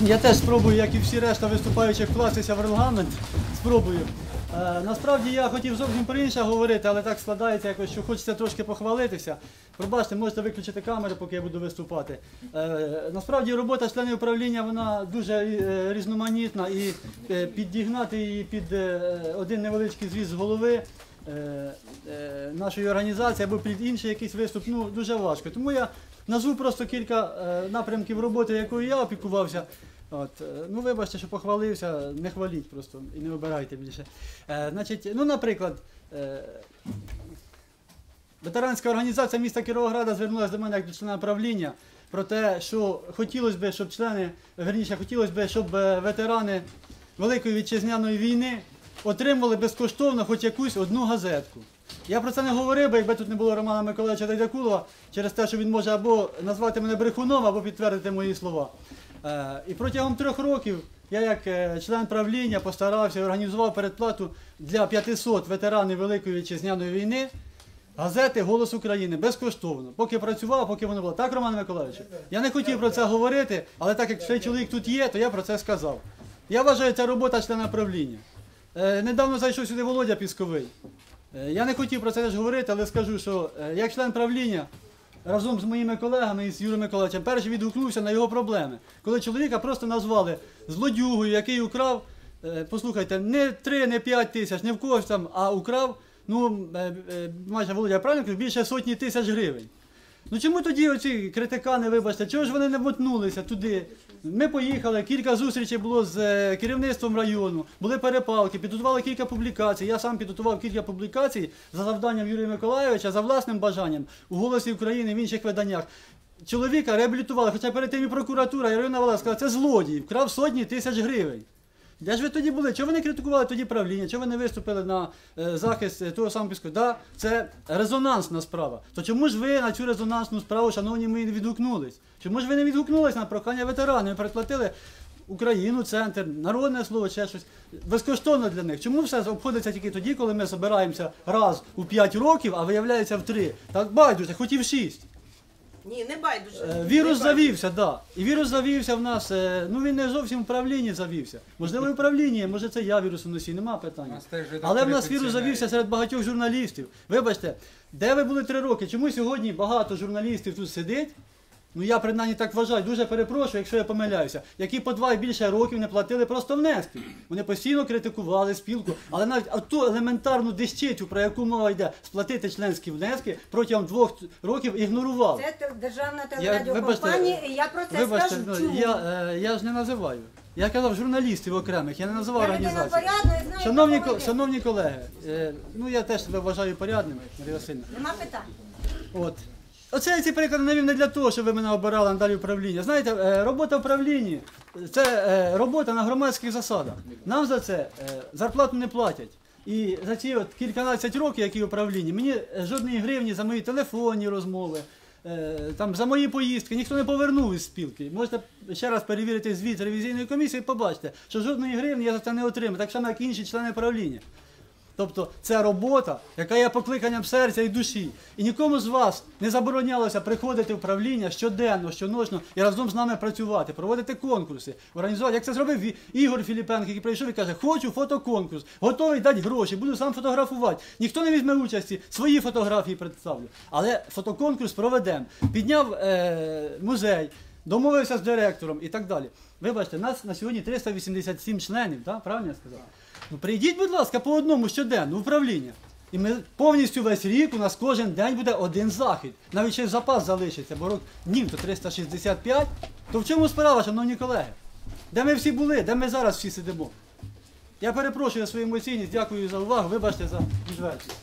Я теж спробую, як і всі решта виступаючих, вкластися в регламент. Спробую. Е, насправді я хотів зовсім про інше говорити, але так складається якось, що хочеться трошки похвалитися. Пробачте, можете виключити камеру, поки я буду виступати. Е, насправді робота членів управління вона дуже е, різноманітна і е, підігнати її під е, один невеличкий звіз голови е, е, нашої організації або під інший якийсь виступ ну, дуже важко. Тому я назву просто кілька е, напрямків роботи, якою я опікувався. От, е, ну, вибачте, що похвалився, не хваліть просто і не обирайте більше. Е, значить, ну, наприклад, е, ветеранська організація міста Кіровограда звернулася до мене як до члена правління про те, що хотілося б, щоб члени, верніше, хотілося б, щоб е, ветерани Великої вітчизняної війни отримували безкоштовно хоч якусь одну газетку. Я про це не говорив, би, якби тут не було Романа Миколаївича Дайдакулова, через те, що він може або назвати мене брехуном, або підтвердити мої слова. Е, І протягом трьох років я, як е, член правління, постарався і організував передплату для 500 ветеранів Великої вітчизняної війни. Газети Голос України безкоштовно. Поки працював, поки воно було. Так, Роман Миколаївич? Я не хотів про це говорити, але так як цей чоловік тут є, то я про це сказав. Я вважаю, це робота члена правління. Е, недавно зайшов сюди Володя Пісковий. Е, я не хотів про це теж говорити, але скажу, що е, як член правління разом з моїми колегами і з Юрієм Миколаївичем перший відгукнувся на його проблеми. Коли чоловіка просто назвали злодюгою, який украв, послухайте, не 3, не 5 тисяч, не в когось там, а украв, ну, майже Володя правильно кажу, більше сотні тисяч гривень. Ну чому тоді оці критикани, вибачте, чого ж вони не мотнулися туди? Ми поїхали, кілька зустрічей було з е, керівництвом району, були перепалки, підготували кілька публікацій. Я сам підготував кілька публікацій за завданням Юрія Миколайовича, за власним бажанням у Голосі України в інших виданнях. Чоловіка реабілітували, хоча перед тим і прокуратура, і районна влада сказала, це злодій, вкрав сотні тисяч гривень. Де ж ви тоді були? Чого ви не критикували тоді правління? Чого ви не виступили на е, захист е, того самого піску? Да, це резонансна справа. То чому ж ви на цю резонансну справу, шановні мої, не відгукнулись? Чому ж ви не відгукнулись на прохання ветеранів? Ви переплатили Україну, центр, народне слово, ще щось. Безкоштовно для них. Чому все обходиться тільки тоді, коли ми збираємося раз у 5 років, а виявляється в 3? Так байдуже, хоч і в 6. Ні, не байдуже. Е, Не Вірус байдуже. завівся, так. Да. І вірус завівся в нас. е, Ну він не зовсім в правлінні завівся. Можливо, і в правлінні, може це я вірусоносій, нема питання. нас теж же Але в нас доктори вірус завівся серед багатьох журналістів. Вибачте, де ви були три роки? Чому сьогодні багато журналістів тут сидить? Ну я принаймні так вважаю, дуже перепрошую, якщо я помиляюся, які по два і більше років не платили просто внески. Вони постійно критикували спілку, але навіть ту елементарну дещицю, про яку мова йде, сплатити членські внески протягом двох років ігнорували. Це державна телерадіокомпанія, і я про це Вибачте, скажу. ну, чому. я, е, я ж не називаю. Я казав журналістів окремих, я не називав знаю, Шановні, ко- шановні колеги, е, ну я теж себе вважаю порядним, Марія Васильівна. Нема питань. От. Оце я ці приклади навів не для того, щоб ви мене обирали надалі управління. Знаєте, е, робота в управлінні це е, робота на громадських засадах. Нам за це е, зарплату не платять. І за ці от кільканадцять років, які в управлінні, мені жодної гривні за мої телефонні розмови, там, за мої поїздки ніхто не повернув із спілки. Можете ще раз перевірити звіт ревізійної комісії і побачите, що жодної гривні я за це не отримав, так само, як і інші члени правління. Тобто це робота, яка є покликанням серця і душі. І нікому з вас не заборонялося приходити в правління щоденно, щоночно і разом з нами працювати, проводити конкурси, організувати. Як це зробив Ігор Філіпенко, який прийшов і каже, хочу фотоконкурс, готовий дати гроші, буду сам фотографувати. Ніхто не візьме участі, свої фотографії представлю. Але фотоконкурс проведемо. Підняв е, музей, домовився з директором і так далі. Вибачте, нас на сьогодні 387 членів, так? правильно я сказав? Ну прийдіть, будь ласка, по одному щоденно в управління. І ми повністю весь рік у нас кожен день буде один захід. Навіть ще запас залишиться, бо рок днів то 365. То в чому справа, шановні колеги? Де ми всі були, де ми зараз всі сидимо? Я перепрошую свою емоційність, дякую за увагу, вибачте за відвертість.